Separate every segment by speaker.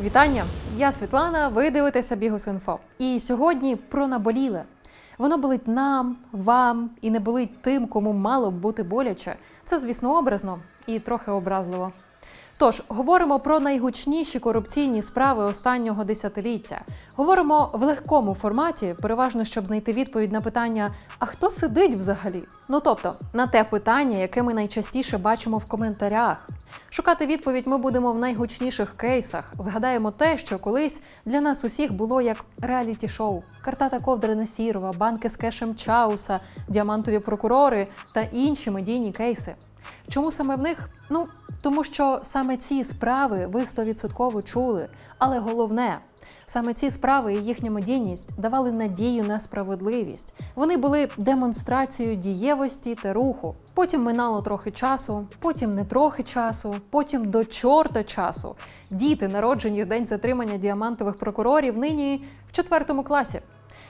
Speaker 1: Вітання! Я Світлана. Ви дивитеся Бігус.Інфо. І сьогодні про наболіле. Воно болить нам, вам і не болить тим, кому мало б бути боляче. Це, звісно, образно і трохи образливо. Тож говоримо про найгучніші корупційні справи останнього десятиліття. Говоримо в легкому форматі, переважно щоб знайти відповідь на питання: а хто сидить взагалі? Ну тобто на те питання, яке ми найчастіше бачимо в коментарях. Шукати відповідь ми будемо в найгучніших кейсах. Згадаємо те, що колись для нас усіх було як реаліті-шоу: картата ковдри Насірова, банки з кешем Чауса, діамантові прокурори та інші медійні кейси. Чому саме в них? Ну тому що саме ці справи ви 100% чули. Але головне, саме ці справи і їхня медійність давали надію на справедливість. Вони були демонстрацією дієвості та руху. Потім минало трохи часу, потім не трохи часу, потім до чорта часу. Діти, народжені в день затримання діамантових прокурорів, нині в четвертому класі.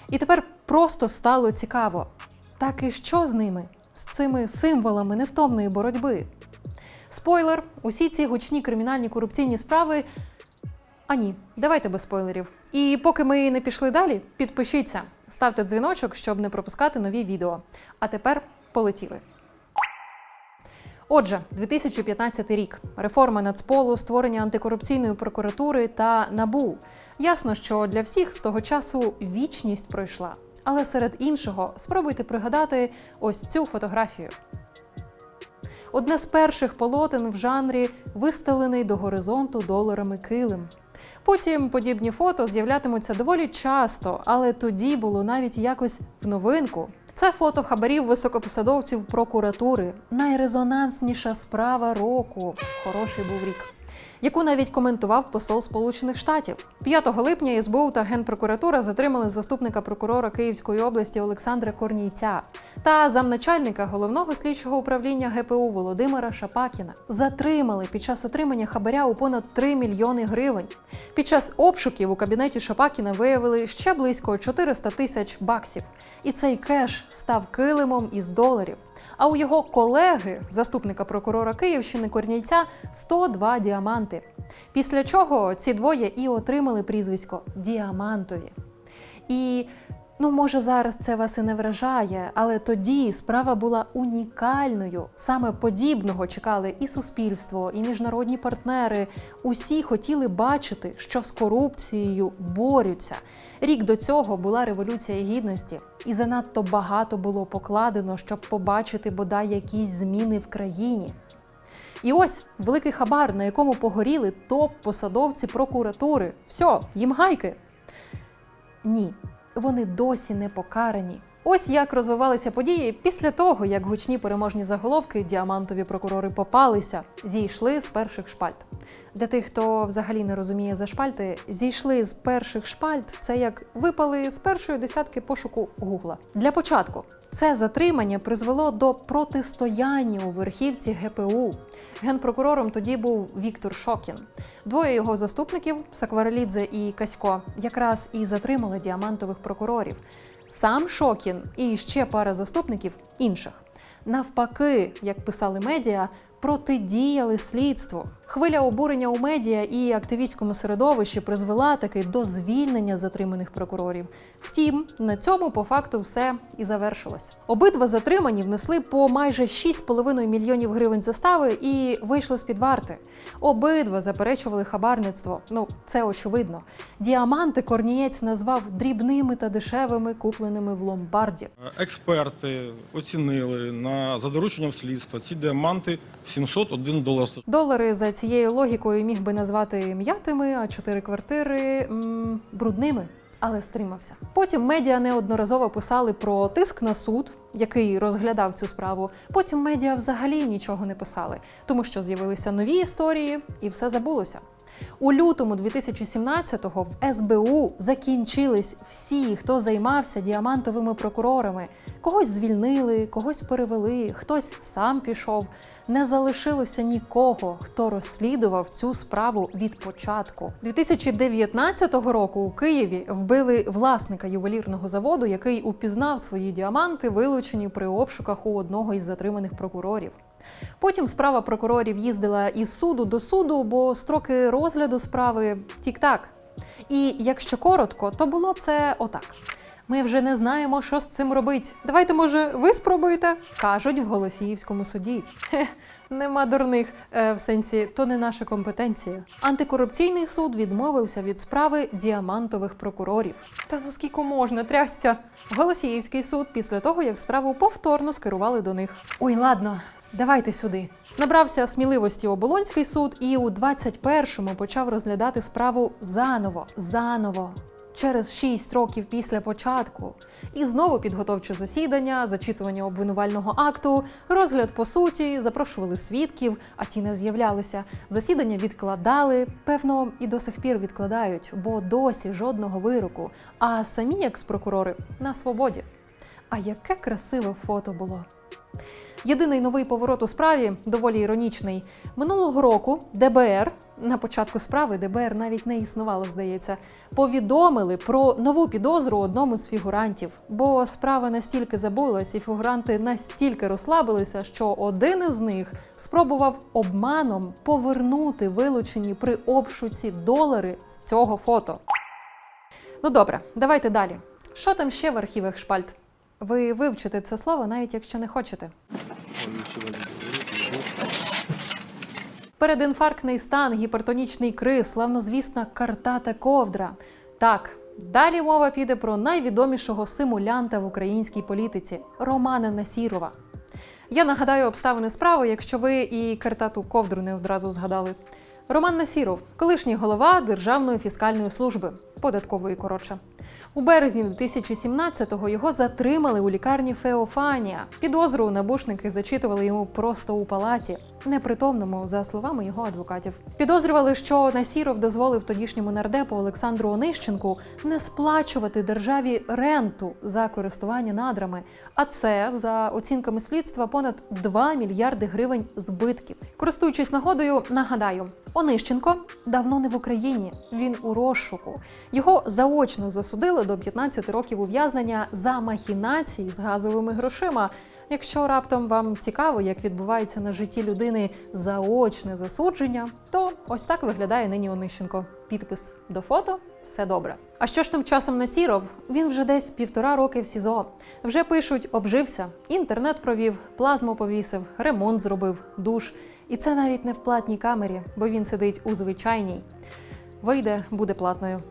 Speaker 1: І тепер просто стало цікаво. Так і що з ними? З цими символами невтомної боротьби? Спойлер: усі ці гучні кримінальні корупційні справи. А ні, давайте без спойлерів. І поки ми не пішли далі, підпишіться, ставте дзвіночок, щоб не пропускати нові відео. А тепер полетіли. Отже, 2015 рік. Реформа Нацполу, створення антикорупційної прокуратури та НАБУ. Ясно, що для всіх з того часу вічність пройшла. Але серед іншого спробуйте пригадати ось цю фотографію. Одне з перших полотен в жанрі вистелений до горизонту доларами килим. Потім подібні фото з'являтимуться доволі часто, але тоді було навіть якось в новинку. Це фото хабарів високопосадовців прокуратури. Найрезонансніша справа року. Хороший був рік. Яку навіть коментував посол Сполучених Штатів 5 липня СБУ та Генпрокуратура затримали заступника прокурора Київської області Олександра Корнійця та замначальника головного слідчого управління ГПУ Володимира Шапакіна. Затримали під час отримання хабаря у понад 3 мільйони гривень. Під час обшуків у кабінеті Шапакіна виявили ще близько 400 тисяч баксів. І цей кеш став килимом із доларів. А у його колеги, заступника прокурора Київщини Корнійця, 102 діаманти. Після чого ці двоє і отримали прізвисько Діамантові. І ну, може, зараз це вас і не вражає, але тоді справа була унікальною. Саме подібного чекали і суспільство, і міжнародні партнери. Усі хотіли бачити, що з корупцією борються. Рік до цього була революція гідності, і занадто багато було покладено, щоб побачити бодай якісь зміни в країні. І ось великий хабар, на якому погоріли топ-посадовці прокуратури. Все, їм гайки. Ні, вони досі не покарані. Ось як розвивалися події після того, як гучні переможні заголовки діамантові прокурори попалися, зійшли з перших шпальт. Для тих, хто взагалі не розуміє за шпальти, зійшли з перших шпальт це як випали з першої десятки пошуку Гугла. Для початку це затримання призвело до протистояння у верхівці ГПУ. Генпрокурором тоді був Віктор Шокін. Двоє його заступників Сакварелідзе і Касько якраз і затримали діамантових прокурорів. Сам Шокін і ще пара заступників інших. Навпаки, як писали медіа, протидіяли слідству. Хвиля обурення у медіа і активістському середовищі призвела таки до звільнення затриманих прокурорів. Втім, на цьому по факту все і завершилось. Обидва затримані внесли по майже 6,5 мільйонів гривень застави і вийшли з під варти. Обидва заперечували хабарництво. Ну це очевидно. Діаманти Корнієць назвав дрібними та дешевими, купленими в ломбарді.
Speaker 2: Експерти оцінили на за дорученням слідства ці діаманти 701 долар.
Speaker 1: Долари за цією логікою міг би назвати м'ятими, а чотири квартири м, брудними. Але стримався. Потім медіа неодноразово писали про тиск на суд, який розглядав цю справу. Потім медіа взагалі нічого не писали, тому що з'явилися нові історії, і все забулося. У лютому 2017-го в СБУ закінчились всі, хто займався діамантовими прокурорами. Когось звільнили, когось перевели, хтось сам пішов. Не залишилося нікого, хто розслідував цю справу від початку. 2019 року у Києві вбили власника ювелірного заводу, який упізнав свої діаманти, вилучені при обшуках у одного із затриманих прокурорів. Потім справа прокурорів їздила із суду до суду, бо строки розгляду справи тік-так. І якщо коротко, то було це отак. Ми вже не знаємо, що з цим робити. Давайте, може, ви спробуєте? кажуть в Голосіївському суді. Хе, нема дурних е, в сенсі, то не наша компетенція. Антикорупційний суд відмовився від справи діамантових прокурорів. Та ну скільки можна, трясця. Голосіївський суд після того, як справу повторно скерували до них. Ой, ладно, давайте сюди. Набрався сміливості Оболонський суд і у 21-му почав розглядати справу заново. Заново. Через 6 років після початку. І знову підготовче засідання, зачитування обвинувального акту, розгляд по суті, запрошували свідків, а ті не з'являлися. Засідання відкладали, певно, і до сих пір відкладають, бо досі жодного вироку. А самі екс-прокурори на свободі. А яке красиве фото було. Єдиний новий поворот у справі доволі іронічний. Минулого року ДБР на початку справи ДБР навіть не існувало, здається, повідомили про нову підозру одному з фігурантів, бо справа настільки забулась, і фігуранти настільки розслабилися, що один із них спробував обманом повернути вилучені при обшуці долари з цього фото. Ну добре, давайте далі. Що там ще в архівах шпальт? Ви вивчите це слово, навіть якщо не хочете. Передінфарктний стан, гіпертонічний криз, славнозвісна картата ковдра. Так, далі мова піде про найвідомішого симулянта в українській політиці Романа Насірова. Я нагадаю обставини справи, якщо ви і картату ковдру не одразу згадали. Роман Насіров, колишній голова Державної фіскальної служби, податкової коротше. У березні 2017-го його затримали у лікарні Феофанія. Підозру набушники зачитували йому просто у палаті, непритомному, за словами його адвокатів. Підозрювали, що Насіров дозволив тодішньому нардепу Олександру Онищенку не сплачувати державі ренту за користування надрами. А це за оцінками слідства понад 2 мільярди гривень збитків. Користуючись нагодою, нагадаю, Онищенко давно не в Україні. Він у розшуку. Його заочно засудили до 15 років ув'язнення за махінації з газовими грошима. Якщо раптом вам цікаво, як відбувається на житті людини заочне засудження, то ось так виглядає нині Онищенко. Підпис до фото все добре. А що ж тим часом Насіров? Він вже десь півтора роки в СІЗО. Вже пишуть, обжився, інтернет провів, плазму повісив, ремонт зробив, душ. І це навіть не в платній камері, бо він сидить у звичайній. Вийде, буде платною.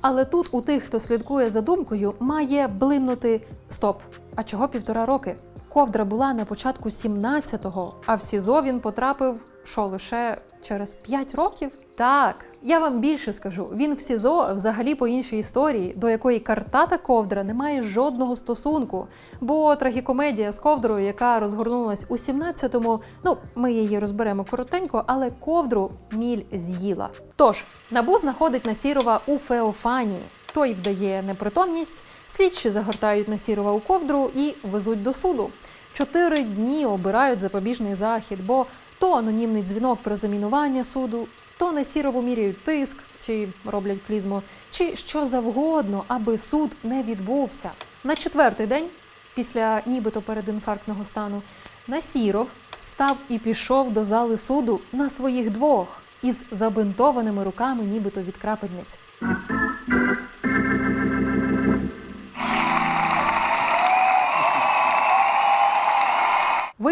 Speaker 1: Але тут у тих, хто слідкує за думкою, має блимнути стоп. А чого півтора роки? Ковдра була на початку 17-го, а в СІЗО він потрапив що лише через 5 років? Так, я вам більше скажу. Він в СІЗО взагалі по іншій історії, до якої картата ковдра не має жодного стосунку. Бо трагікомедія з ковдрою, яка розгорнулась у 17-му, ну ми її розберемо коротенько, але ковдру міль з'їла. Тож набу знаходить Насірова у Феофанії. Той вдає непритомність, слідчі загортають Насірова у ковдру і везуть до суду. Чотири дні обирають запобіжний захід, бо то анонімний дзвінок про замінування суду, то Насірову міряють тиск, чи роблять клізму, чи що завгодно, аби суд не відбувся. На четвертий день, після нібито передінфарктного стану, Насіров встав і пішов до зали суду на своїх двох із забинтованими руками, нібито від крапельниць.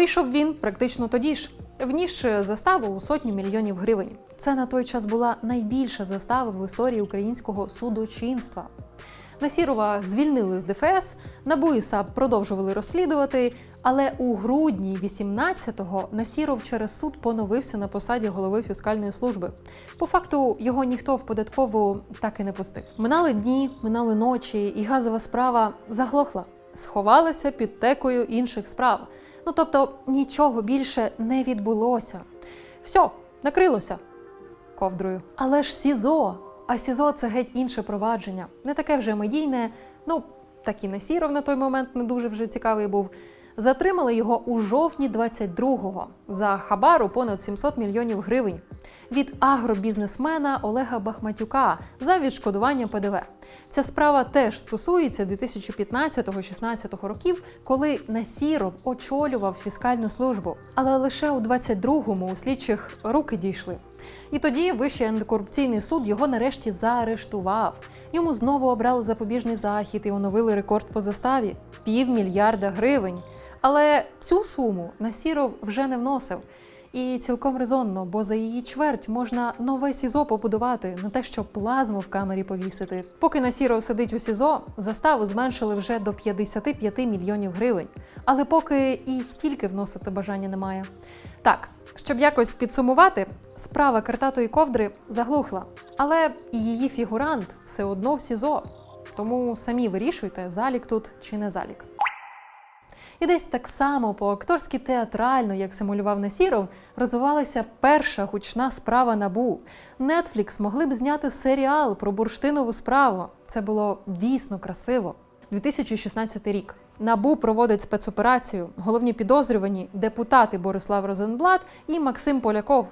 Speaker 1: Вийшов він практично тоді ж, вніс заставу у сотню мільйонів гривень. Це на той час була найбільша застава в історії українського судочинства. Насірова звільнили з ДФС, НАБУ і САП продовжували розслідувати, але у грудні 18-го Насіров через суд поновився на посаді голови фіскальної служби. По факту його ніхто в податкову так і не пустив. Минали дні, минали ночі, і газова справа заглохла, сховалася під текою інших справ. Ну тобто нічого більше не відбулося. Все, накрилося ковдрою. Але ж СІЗО. А СІЗО це геть інше провадження, не таке вже медійне. Ну, так і не сіров на той момент не дуже вже цікавий був. Затримали його у жовтні 22-го за хабар у понад 700 мільйонів гривень. Від агробізнесмена Олега Бахматюка за відшкодування ПДВ. Ця справа теж стосується 2015-16 років, коли Насіров очолював фіскальну службу. Але лише у 22-му у слідчих руки дійшли. І тоді Вищий антикорупційний суд його нарешті заарештував. Йому знову обрали запобіжний захід і оновили рекорд по заставі півмільярда гривень. Але цю суму Насіров вже не вносив. І цілком резонно, бо за її чверть можна нове СІЗО побудувати, не те, що плазму в камері повісити. Поки Насіров сидить у СІЗО, заставу зменшили вже до 55 мільйонів гривень. Але поки і стільки вносити бажання немає. Так, щоб якось підсумувати, справа картатої ковдри заглухла, але її фігурант все одно в СІЗО. Тому самі вирішуйте, залік тут чи не залік. І десь так само по-акторськи театрально, як симулював Насіров, розвивалася перша гучна справа набу. Netflix могли б зняти серіал про бурштинову справу. Це було дійсно красиво. 2016 рік. Набу проводить спецоперацію. Головні підозрювані депутати Борислав Розенблат і Максим Поляков.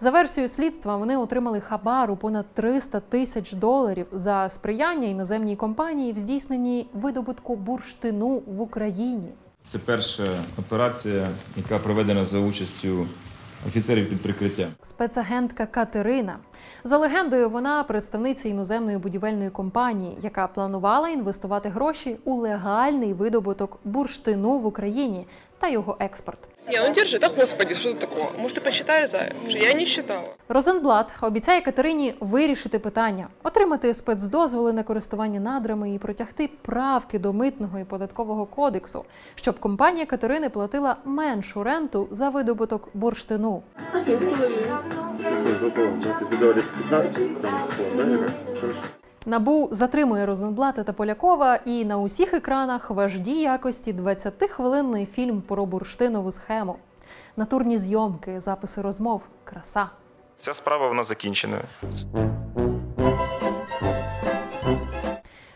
Speaker 1: За версією слідства, вони отримали хабар у понад 300 тисяч доларів за сприяння іноземній компанії в здійсненні видобутку бурштину в Україні.
Speaker 3: Це перша операція, яка проведена за участю офіцерів під прикриттям.
Speaker 1: Спецагентка Катерина. За легендою, вона представниця іноземної будівельної компанії, яка планувала інвестувати гроші у легальний видобуток бурштину в Україні та його експорт.
Speaker 4: Не, ну держи, да господи, что тут такого? Может, ты посчитаешь, Зая? Потому я не считала.
Speaker 1: Розенблат обіцяє Катерині вирішити питання, отримати спецдозволи на користування надрами і протягти правки до митного і податкового кодексу, щоб компанія Катерини платила меншу ренту за видобуток бурштину.
Speaker 5: Ты говоришь 15 там, да, или как?
Speaker 1: Набу затримує Розенблата та Полякова, і на усіх екранах важді якості 20-хвилинний фільм про бурштинову схему. Натурні зйомки, записи розмов, краса.
Speaker 6: Ця справа вона закінчена.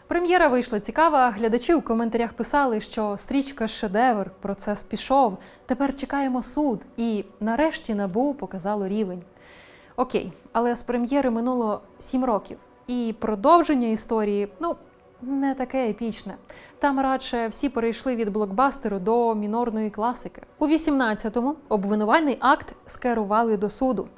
Speaker 1: Прем'єра вийшла цікава. Глядачі у коментарях писали, що стрічка шедевр, процес пішов. Тепер чекаємо суд. І нарешті набу показало рівень. Окей, але з прем'єри минуло сім років. І продовження історії, ну, не таке епічне. Там радше всі перейшли від блокбастеру до мінорної класики. У 18-му обвинувальний акт скерували до суду.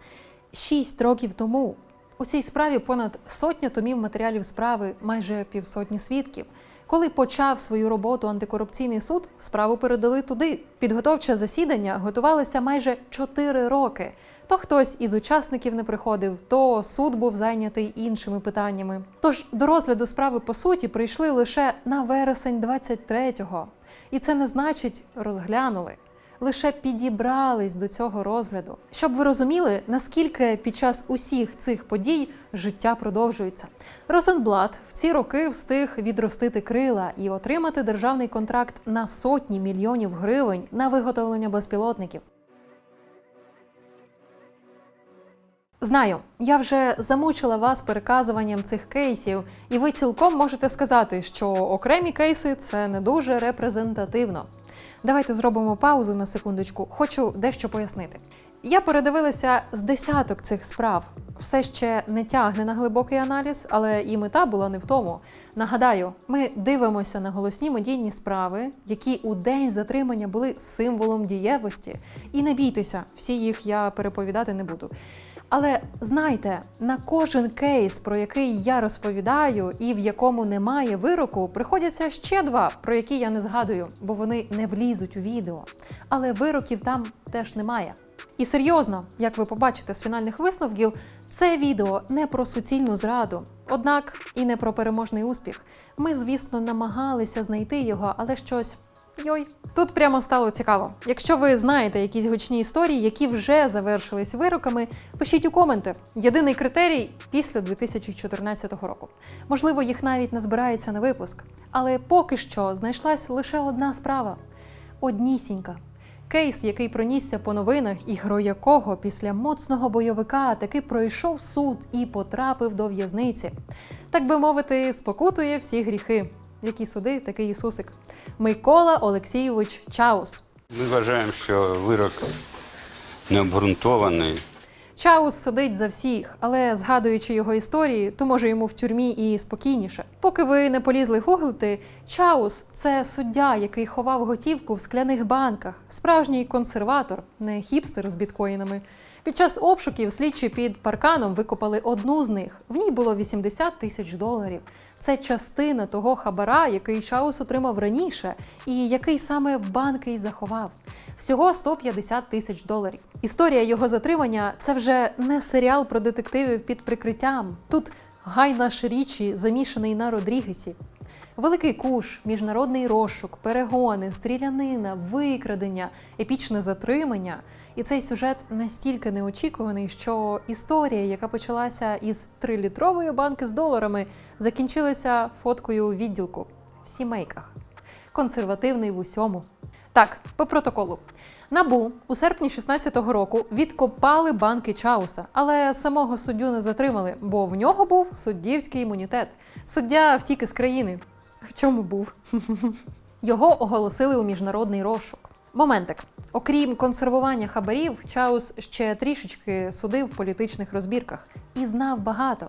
Speaker 1: Шість років тому у цій справі понад сотня томів матеріалів справи, майже півсотні свідків. Коли почав свою роботу антикорупційний суд, справу передали туди. Підготовче засідання готувалося майже чотири роки. То хтось із учасників не приходив, то суд був зайнятий іншими питаннями. Тож до розгляду справи по суті прийшли лише на вересень 23-го. І це не значить розглянули лише підібрались до цього розгляду, щоб ви розуміли, наскільки під час усіх цих подій життя продовжується. Розенблат в ці роки встиг відростити крила і отримати державний контракт на сотні мільйонів гривень на виготовлення безпілотників. Знаю, я вже замучила вас переказуванням цих кейсів, і ви цілком можете сказати, що окремі кейси це не дуже репрезентативно. Давайте зробимо паузу на секундочку. Хочу дещо пояснити. Я передивилася з десяток цих справ. Все ще не тягне на глибокий аналіз, але і мета була не в тому. Нагадаю, ми дивимося на голосні медійні справи, які у день затримання були символом дієвості. І не бійтеся, всі їх я переповідати не буду. Але знайте, на кожен кейс, про який я розповідаю, і в якому немає вироку, приходяться ще два, про які я не згадую, бо вони не влізуть у відео. Але вироків там теж немає. І серйозно, як ви побачите з фінальних висновків, це відео не про суцільну зраду, однак і не про переможний успіх. Ми, звісно, намагалися знайти його, але щось. Йой, тут прямо стало цікаво. Якщо ви знаєте якісь гучні історії, які вже завершились вироками, пишіть у коменти. Єдиний критерій після 2014 року. Можливо, їх навіть не збирається на випуск. Але поки що знайшлась лише одна справа однісінька. Кейс, який пронісся по новинах, і герой якого після моцного бойовика таки пройшов суд і потрапив до в'язниці. Так би мовити, спокутує всі гріхи. Які суди, такий Ісусик. Микола Олексійович Чаус.
Speaker 7: Ми вважаємо, що вирок необґрунтований.
Speaker 1: Чаус сидить за всіх, але згадуючи його історії, то може йому в тюрмі і спокійніше. Поки ви не полізли гуглити, Чаус це суддя, який ховав готівку в скляних банках, справжній консерватор, не хіпстер з біткоїнами. Під час обшуків слідчі під парканом викопали одну з них. В ній було 80 тисяч доларів. Це частина того хабара, який Чаус отримав раніше, і який саме в банки й заховав. Всього 150 тисяч доларів. Історія його затримання це вже не серіал про детективів під прикриттям. Тут гай наш річі замішаний на Родрігесі. Великий куш, міжнародний розшук, перегони, стрілянина, викрадення, епічне затримання. І цей сюжет настільки неочікуваний, що історія, яка почалася із трилітрової банки з доларами, закінчилася фоткою у відділку в сімейках. Консервативний в усьому. Так, по протоколу. Набу у серпні 16-го року відкопали банки Чауса, але самого суддю не затримали, бо в нього був суддівський імунітет. Суддя втік із країни. В чому був? Його оголосили у міжнародний розшук. Моментик. Окрім консервування хабарів, Чаус ще трішечки судив в політичних розбірках і знав багато.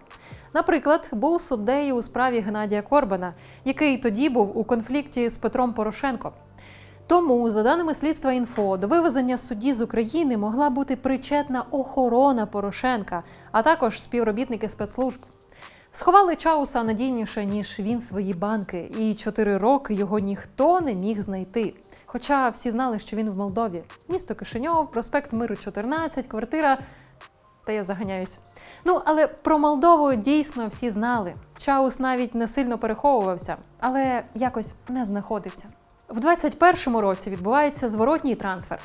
Speaker 1: Наприклад, був суддею у справі Геннадія Корбана, який тоді був у конфлікті з Петром Порошенко. Тому, за даними слідства інфо, до вивезення судді з України могла бути причетна охорона Порошенка, а також співробітники спецслужб. Сховали Чауса надійніше, ніж він свої банки, і чотири роки його ніхто не міг знайти. Хоча всі знали, що він в Молдові. Місто Кишиньов, проспект Миру 14, квартира. Та я заганяюсь. Ну, але про Молдову дійсно всі знали. Чаус навіть не сильно переховувався, але якось не знаходився. В 21-му році відбувається зворотній трансфер.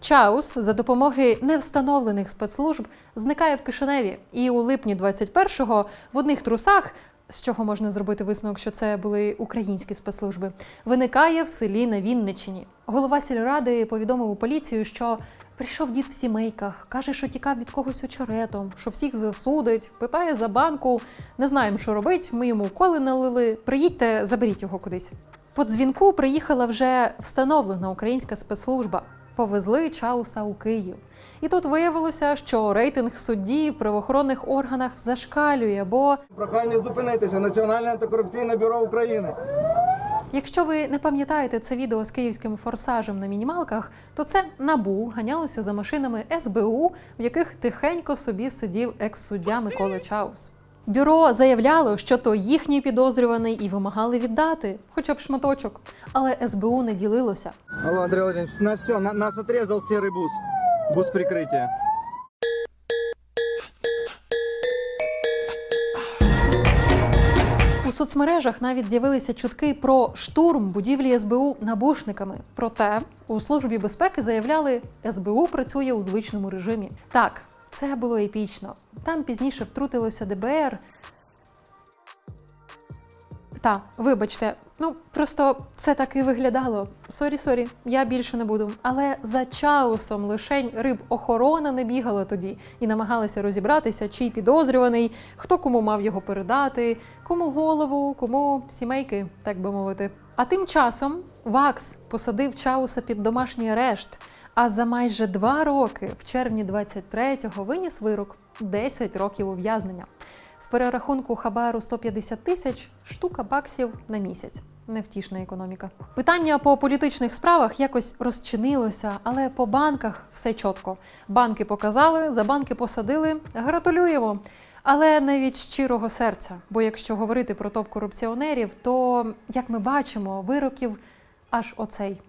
Speaker 1: Чаус за допомоги невстановлених спецслужб зникає в Кишиневі, і у липні 21-го в одних трусах, з чого можна зробити висновок, що це були українські спецслужби, виникає в селі на Вінничині. Голова сільради повідомив у поліцію, що прийшов дід в сімейках, каже, що тікав від когось очеретом, що всіх засудить, питає за банку. Не знаємо, що робить. Ми йому коли налили. Приїдьте, заберіть його кудись. По дзвінку приїхала вже встановлена українська спецслужба. Повезли Чауса у Київ. І тут виявилося, що рейтинг судді в правоохоронних органах зашкалює, бо
Speaker 8: Прохання зупинитися. Національне антикорупційне бюро України.
Speaker 1: Якщо ви не пам'ятаєте це відео з київським форсажем на мінімалках, то це набу ганялося за машинами СБУ, в яких тихенько собі сидів екс-суддя Микола Чаус. Бюро заявляло, що то їхній підозрюваний і вимагали віддати, хоча б шматочок. Але СБУ не ділилося.
Speaker 8: Алло, Андрей Владимирович, на все, на- нас отрезал серый бус. Бус прикрытия.
Speaker 1: Соцмережах навіть з'явилися чутки про штурм будівлі СБУ набушниками. Проте у службі безпеки заявляли, СБУ працює у звичному режимі. Так, це було епічно. Там пізніше втрутилося ДБР. Та, вибачте, ну просто це так і виглядало. Сорі, сорі, я більше не буду. Але за чаусом лишень риб охорона не бігала тоді і намагалася розібратися, чий підозрюваний, хто кому мав його передати, кому голову, кому сімейки, так би мовити. А тим часом Вакс посадив Чауса під домашній арешт. А за майже два роки, в червні 23-го, виніс вирок 10 років ув'язнення. Перерахунку хабару 150 тисяч штука баксів на місяць. Невтішна економіка. Питання по політичних справах якось розчинилося, але по банках все чітко. Банки показали, за банки посадили. Гратулюємо. Але не від щирого серця. Бо якщо говорити про топ-корупціонерів, то як ми бачимо, вироків аж оцей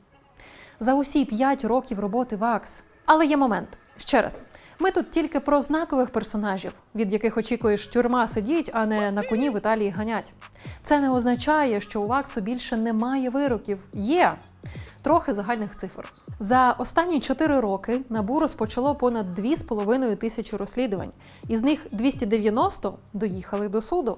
Speaker 1: за усі 5 років роботи ВАКС. Але є момент. Ще раз. Ми тут тільки про знакових персонажів, від яких очікуєш тюрма сидіть, а не на коні в Італії ганять. Це не означає, що у ВАКСу більше немає вироків. Є трохи загальних цифр. За останні 4 роки НАБУ розпочало понад 2,5 тисячі розслідувань. Із них 290 доїхали до суду.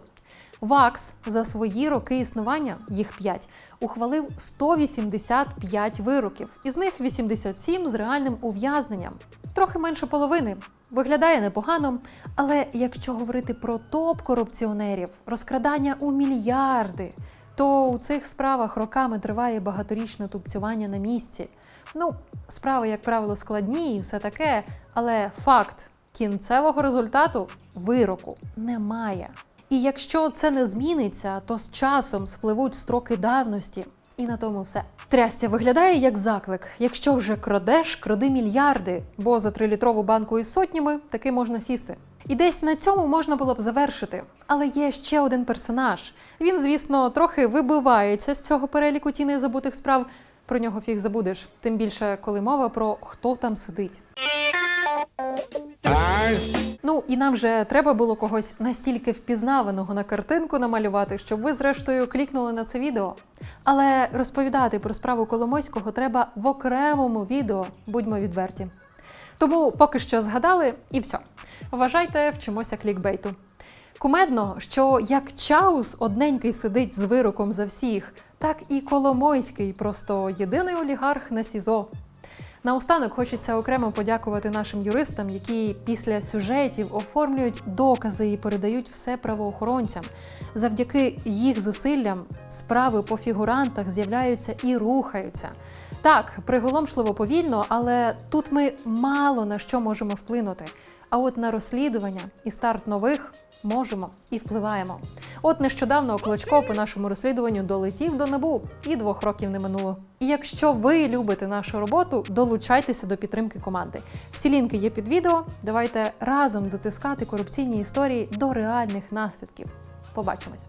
Speaker 1: ВАКС за свої роки існування, їх 5, ухвалив 185 вироків, із них 87 з реальним ув'язненням. Трохи менше половини. Виглядає непогано, але якщо говорити про топ-корупціонерів, розкрадання у мільярди, то у цих справах роками триває багаторічне тупцювання на місці. Ну, справи, як правило, складні і все таке, але факт кінцевого результату вироку немає. І якщо це не зміниться, то з часом спливуть строки давності. І на тому все. Трясся виглядає як заклик. Якщо вже крадеш, кради мільярди, бо за трилітрову банку із сотнями таки можна сісти. І десь на цьому можна було б завершити. Але є ще один персонаж. Він, звісно, трохи вибивається з цього переліку тіней забутих справ. Про нього фіг забудеш. Тим більше, коли мова про хто там сидить. Ну і нам же треба було когось настільки впізнаваного на картинку намалювати, щоб ви, зрештою, клікнули на це відео. Але розповідати про справу Коломойського треба в окремому відео, будьмо відверті. Тому поки що згадали і все. Вважайте, вчимося клікбейту. Кумедно, що як Чаус одненький сидить з вироком за всіх, так і Коломойський просто єдиний олігарх на СІЗО. Наостанок хочеться окремо подякувати нашим юристам, які після сюжетів оформлюють докази і передають все правоохоронцям. Завдяки їх зусиллям справи по фігурантах з'являються і рухаються. Так, приголомшливо повільно, але тут ми мало на що можемо вплинути. А от на розслідування і старт нових можемо і впливаємо. От нещодавно Клочко по нашому розслідуванню долетів до набу і двох років не минуло. І якщо ви любите нашу роботу, долучайтеся до підтримки команди. Всі лінки є під відео. Давайте разом дотискати корупційні історії до реальних наслідків. Побачимось.